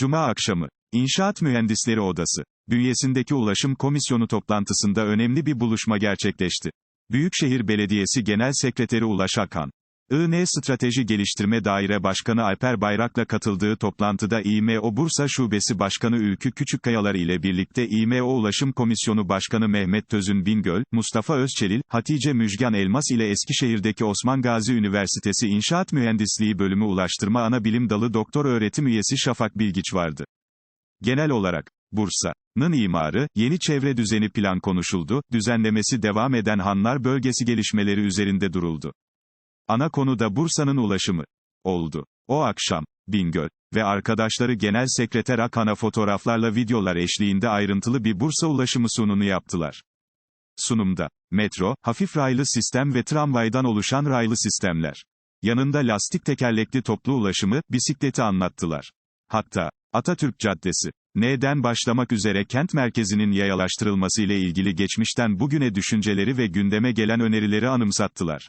Cuma akşamı, İnşaat Mühendisleri Odası, bünyesindeki Ulaşım Komisyonu toplantısında önemli bir buluşma gerçekleşti. Büyükşehir Belediyesi Genel Sekreteri Ulaş Akan, IN Strateji Geliştirme Daire Başkanı Alper Bayrak'la katıldığı toplantıda İMO Bursa Şubesi Başkanı Ülkü Küçükkayalar ile birlikte İMO Ulaşım Komisyonu Başkanı Mehmet Tözün Bingöl, Mustafa Özçelil, Hatice Müjgan Elmas ile Eskişehir'deki Osman Gazi Üniversitesi İnşaat Mühendisliği Bölümü Ulaştırma Anabilim Dalı Doktor Öğretim Üyesi Şafak Bilgiç vardı. Genel olarak, Bursa'nın imarı, yeni çevre düzeni plan konuşuldu, düzenlemesi devam eden Hanlar bölgesi gelişmeleri üzerinde duruldu. Ana konu da Bursa'nın ulaşımı oldu. O akşam, Bingöl ve arkadaşları Genel Sekreter Akan'a fotoğraflarla videolar eşliğinde ayrıntılı bir Bursa ulaşımı sununu yaptılar. Sunumda, metro, hafif raylı sistem ve tramvaydan oluşan raylı sistemler. Yanında lastik tekerlekli toplu ulaşımı, bisikleti anlattılar. Hatta, Atatürk Caddesi, N'den başlamak üzere kent merkezinin yayalaştırılması ile ilgili geçmişten bugüne düşünceleri ve gündeme gelen önerileri anımsattılar.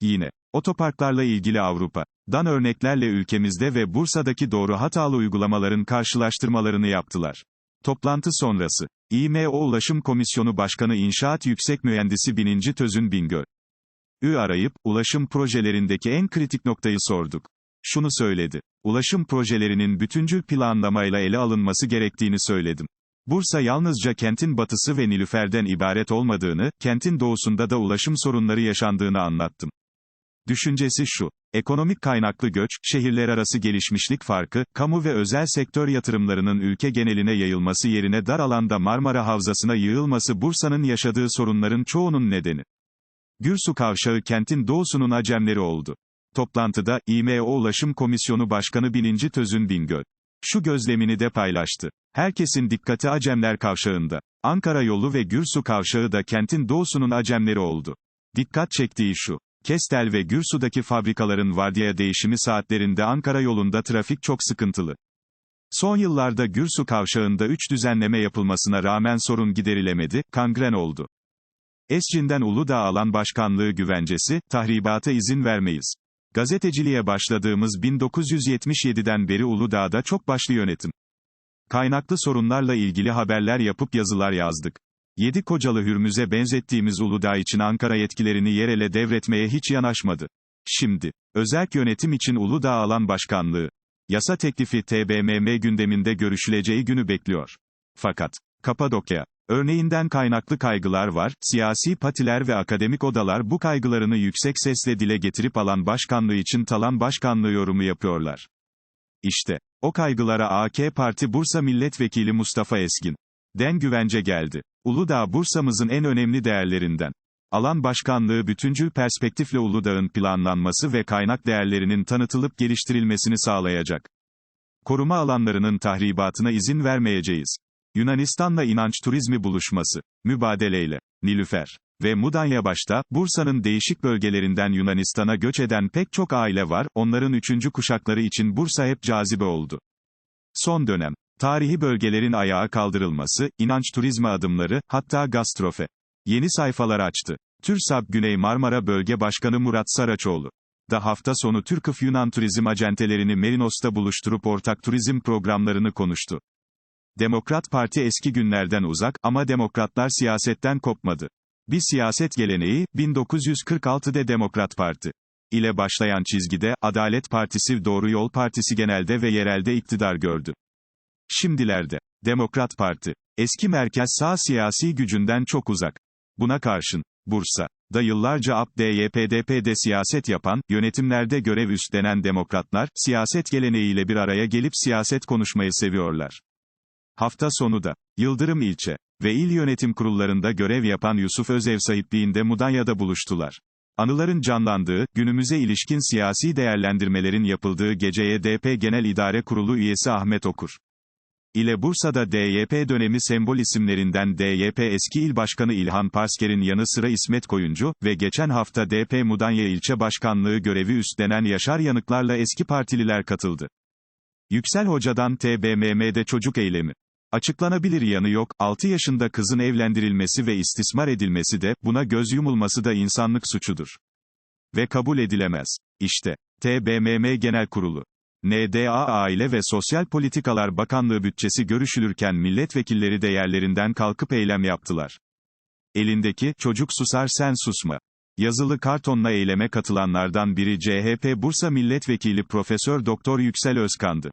Yine, otoparklarla ilgili Avrupa'dan örneklerle ülkemizde ve Bursa'daki doğru hatalı uygulamaların karşılaştırmalarını yaptılar. Toplantı sonrası, İMO Ulaşım Komisyonu Başkanı İnşaat Yüksek Mühendisi Bininci Tözün Bingöl. Ü arayıp, ulaşım projelerindeki en kritik noktayı sorduk. Şunu söyledi. Ulaşım projelerinin bütüncül planlamayla ele alınması gerektiğini söyledim. Bursa yalnızca kentin batısı ve Nilüfer'den ibaret olmadığını, kentin doğusunda da ulaşım sorunları yaşandığını anlattım. Düşüncesi şu. Ekonomik kaynaklı göç, şehirler arası gelişmişlik farkı, kamu ve özel sektör yatırımlarının ülke geneline yayılması yerine dar alanda Marmara Havzası'na yığılması Bursa'nın yaşadığı sorunların çoğunun nedeni. Gürsu Kavşağı kentin doğusunun acemleri oldu. Toplantıda, İMO Ulaşım Komisyonu Başkanı Bininci Tözün Bingöl. Şu gözlemini de paylaştı. Herkesin dikkati Acemler Kavşağı'nda. Ankara yolu ve Gürsu Kavşağı da kentin doğusunun acemleri oldu. Dikkat çektiği şu. Kestel ve Gürsu'daki fabrikaların vardiya değişimi saatlerinde Ankara yolunda trafik çok sıkıntılı. Son yıllarda Gürsu kavşağında 3 düzenleme yapılmasına rağmen sorun giderilemedi, kangren oldu. Escin'den Uludağ alan başkanlığı güvencesi, tahribata izin vermeyiz. Gazeteciliğe başladığımız 1977'den beri Uludağ'da çok başlı yönetim. Kaynaklı sorunlarla ilgili haberler yapıp yazılar yazdık. Yedi kocalı hürmüze benzettiğimiz Uludağ için Ankara yetkilerini yerele devretmeye hiç yanaşmadı. Şimdi, özerk yönetim için Uludağ alan başkanlığı. Yasa teklifi TBMM gündeminde görüşüleceği günü bekliyor. Fakat, Kapadokya, örneğinden kaynaklı kaygılar var, siyasi patiler ve akademik odalar bu kaygılarını yüksek sesle dile getirip alan başkanlığı için talan başkanlığı yorumu yapıyorlar. İşte, o kaygılara AK Parti Bursa Milletvekili Mustafa Eskin. Den güvence geldi. Uludağ Bursa'mızın en önemli değerlerinden. Alan başkanlığı bütüncül perspektifle Uludağ'ın planlanması ve kaynak değerlerinin tanıtılıp geliştirilmesini sağlayacak. Koruma alanlarının tahribatına izin vermeyeceğiz. Yunanistan'la inanç turizmi buluşması, mübadeleyle, Nilüfer ve Mudanya başta, Bursa'nın değişik bölgelerinden Yunanistan'a göç eden pek çok aile var, onların üçüncü kuşakları için Bursa hep cazibe oldu. Son dönem, Tarihi bölgelerin ayağa kaldırılması, inanç turizmi adımları, hatta gastrofe. Yeni sayfalar açtı. TÜRSAB Güney Marmara Bölge Başkanı Murat Saraçoğlu. Da hafta sonu Türkıf Yunan turizm acentelerini Merinos'ta buluşturup ortak turizm programlarını konuştu. Demokrat Parti eski günlerden uzak ama demokratlar siyasetten kopmadı. Bir siyaset geleneği, 1946'de Demokrat Parti ile başlayan çizgide, Adalet Partisi Doğru Yol Partisi genelde ve yerelde iktidar gördü. Şimdilerde, Demokrat Parti, eski merkez sağ siyasi gücünden çok uzak. Buna karşın, Bursa, da yıllarca AP-DYPDP'de siyaset yapan, yönetimlerde görev üstlenen demokratlar, siyaset geleneğiyle bir araya gelip siyaset konuşmayı seviyorlar. Hafta sonu da, Yıldırım ilçe ve il yönetim kurullarında görev yapan Yusuf Özev sahipliğinde Mudanya'da buluştular. Anıların canlandığı, günümüze ilişkin siyasi değerlendirmelerin yapıldığı geceye DP Genel İdare Kurulu üyesi Ahmet Okur ile Bursa'da DYP dönemi sembol isimlerinden DYP eski il başkanı İlhan Parsker'in yanı sıra İsmet Koyuncu ve geçen hafta DP Mudanya ilçe başkanlığı görevi üstlenen Yaşar Yanıklarla eski partililer katıldı. Yüksel Hoca'dan TBMM'de çocuk eylemi. Açıklanabilir yanı yok, 6 yaşında kızın evlendirilmesi ve istismar edilmesi de, buna göz yumulması da insanlık suçudur. Ve kabul edilemez. İşte, TBMM Genel Kurulu. NDA Aile ve Sosyal Politikalar Bakanlığı bütçesi görüşülürken milletvekilleri de yerlerinden kalkıp eylem yaptılar. Elindeki, çocuk susar sen susma. Yazılı kartonla eyleme katılanlardan biri CHP Bursa Milletvekili Profesör Doktor Yüksel Özkan'dı.